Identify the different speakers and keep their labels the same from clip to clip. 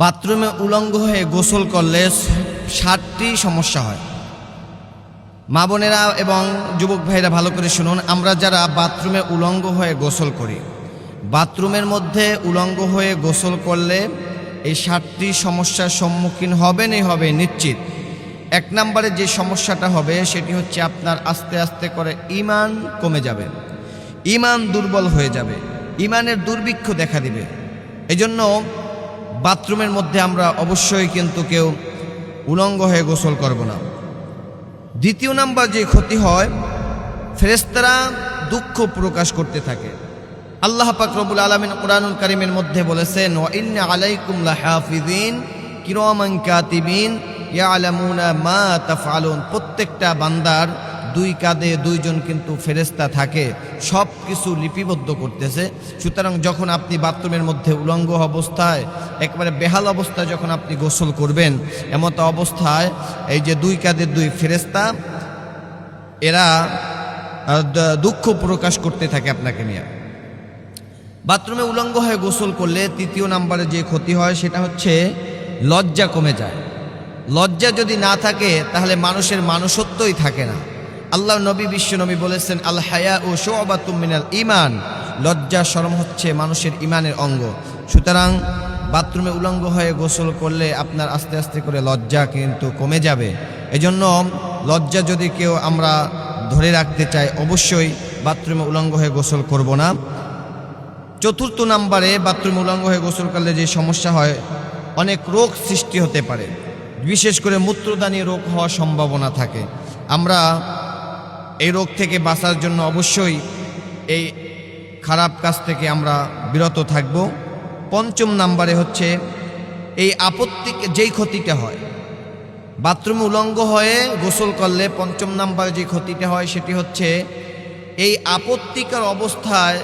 Speaker 1: বাথরুমে উলঙ্গ হয়ে গোসল করলে ষাটটি সমস্যা হয়। মা বোনেরা এবং যুবক ভাইরা ভালো করে শুনুন, আমরা যারা বাথরুমে উলঙ্গ হয়ে গোসল করি, বাথরুমের মধ্যে উলঙ্গ হয়ে গোসল করলে এই ষাটটি সমস্যার সম্মুখীন হবেনই হবে নিশ্চিত। এক নম্বরে যে সমস্যাটা হবে, সেটি হচ্ছে আপনার আস্তে আস্তে করে ইমান কমে যাবে, ইমান দুর্বল হয়ে যাবে, ইমানের দুর্ভিক্ষ দেখা দিবে। এজন্য বাথরুমের মধ্যে আমরা অবশ্যই কিন্তু কেউ উলঙ্গ হয়ে গোসল করব না। দ্বিতীয় নাম্বার যে ক্ষতি হয় ফেরেস্তারা দুঃখ প্রকাশ করতে থাকে। আল্লাহ পাক রব্বুল আলামিন কোরআনুল কারীমের মধ্যে বলেছেন ইন্না আলাইকুম লাহাফিজিন কিরামান কাতিবিন, ইয়ালামুনা মা তাফআলুন। প্রত্যেকটা বান্দার দুই কাঁধে দুইজন কিন্তু ফেরেস্তা থাকে সব কিছু লিপিবদ্ধ করতেছে। সুতরাং যখন আপনি বাথরুমের মধ্যে উলঙ্গ অবস্থায়, একবারে বেহাল অবস্থায় যখন আপনি গোসল করবেন, এমত অবস্থায় এই যে দুই কাঁধে দুই ফেরেস্তা এরা দুঃখ প্রকাশ করতে থাকে আপনাকে নিয়ে। বাথরুমে উলঙ্গ হয়ে গোসল করলে তৃতীয় নাম্বারে যে ক্ষতি হয় সেটা হচ্ছে লজ্জা কমে যায়। লজ্জা যদি না থাকে, তাহলে মানুষের মানুষত্বই থাকে না। আল্লাহ নবী, বিশ্ব নবী বলেছেন আল হায়া ও মিনাল ইমান লজ্জা শরম হচ্ছে মানুষের ইমানের অঙ্গ। সুতরাং বাথরুমে উলঙ্গ হয়ে গোসল করলে আপনার আস্তে আস্তে করে লজ্জা কিন্তু কমে যাবে। এজন্য লজ্জা যদি কেউ আমরা ধরে রাখতে চাই, অবশ্যই বাথরুমে উলঙ্গ হয়ে গোসল করব না। চতুর্থ নাম্বারে বাথরুম উলঙ্গ হয়ে গোসল করলে যে সমস্যা হয়, অনেক রোগ সৃষ্টি হতে পারে। বিশেষ করে মূত্রদানী রোগ হওয়ার সম্ভাবনা থাকে। আমরা এই রোগ থেকে বাঁচার জন্য অবশ্যই এই খারাপ কাজ থেকে আমরা বিরত থাকব। পঞ্চম নাম্বারে হচ্ছে এই আপত্তি যেই ক্ষতিটা হয়। বাথরুম উলঙ্গ হয়ে গোসল করলে পঞ্চম নাম্বারে যে ক্ষতিটা হয় সেটি হচ্ছে এই আপত্তিকর অবস্থায়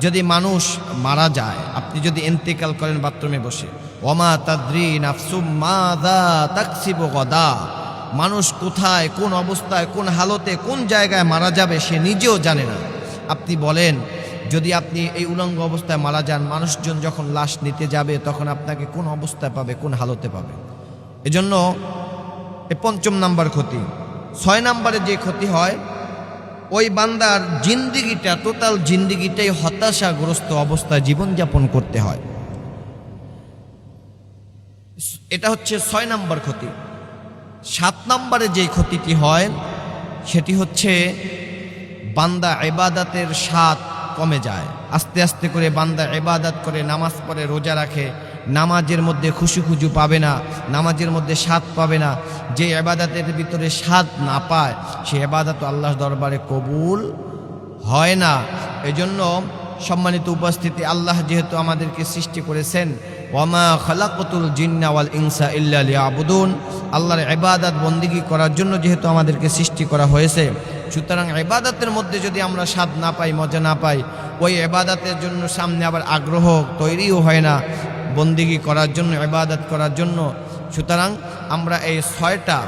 Speaker 1: যদি মানুষ মারা যায়, আপনি যদি এন্তেকাল করেন বাথরুমে বসে। ওমা তাদ্রি নাফসুম মাদা তাকসিব গদা। মানুষ কোথায়, কোন অবস্থায়, কোন হালতে, কোন জায়গায় মারা যাবে সে নিজেও জানে না। আপনি বলেন, যদি আপনি এই উলঙ্গ অবস্থায় মারা যান, মানুষজন যখন লাশ নিতে যাবে, তখন আপনাকে কোন অবস্থায় পাবে, কোন হালতে পাবে? এজন্য এ পঞ্চম নাম্বার ক্ষতি। ছয় নাম্বারে যে ক্ষতি হয়, ওই বান্দার জিন্দিগিটা, টোটাল জিন্দিগিটাই হতাশাগ্রস্ত অবস্থায় জীবনযাপন করতে হয়। এটা হচ্ছে ছয় নাম্বার ক্ষতি। সাত নম্বরে যে ক্ষতিটি হয়, সেটি হচ্ছে বান্দা এবাদাতের স্বাদ কমে যায়। আস্তে আস্তে করে বান্দা এবাদাত করে, নামাজ পড়ে, রোজা রাখে, নামাজের মধ্যে খুশি খুজু পাবে না, নামাজের মধ্যে স্বাদ পাবে না। যে এবাদাতের ভিতরে স্বাদ না পায়, সে এবাদাত আল্লাহ দরবারে কবুল হয় না। এজন্য সম্মানিত উপস্থিতি, আল্লাহ যেহেতু আমাদেরকে সৃষ্টি করেছেন, ওয়ামা খালাকতুল জিন্না ওয়াল ইনসা ইল্লা লিয়াবুদুন, আল্লাহর ইবাদত বন্দিগি করার জন্য যেহেতু আমাদেরকে সৃষ্টি করা হয়েছে, সুতরাং ইবাদতের মধ্যে যদি আমরা স্বাদ না পাই, মজা না পাই, ওই ইবাদতের জন্য সামনে আবার আগ্রহ তৈরিও হয় না, বন্দিগি করার জন্য, ইবাদত করার জন্য। সুতরাং আমরা এই ছয়টা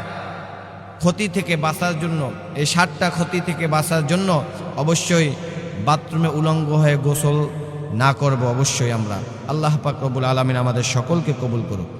Speaker 1: ক্ষতি থেকে বাঁচার জন্য, এই সাতটা ক্ষতি থেকে বাঁচার জন্য অবশ্যই বাথরুমে উলঙ্গ হয়ে গোসল না করব অবশ্যই আমরা। আল্লাহ পাক কবুল আলমিন আমাদের সকলকে কবুল করুক।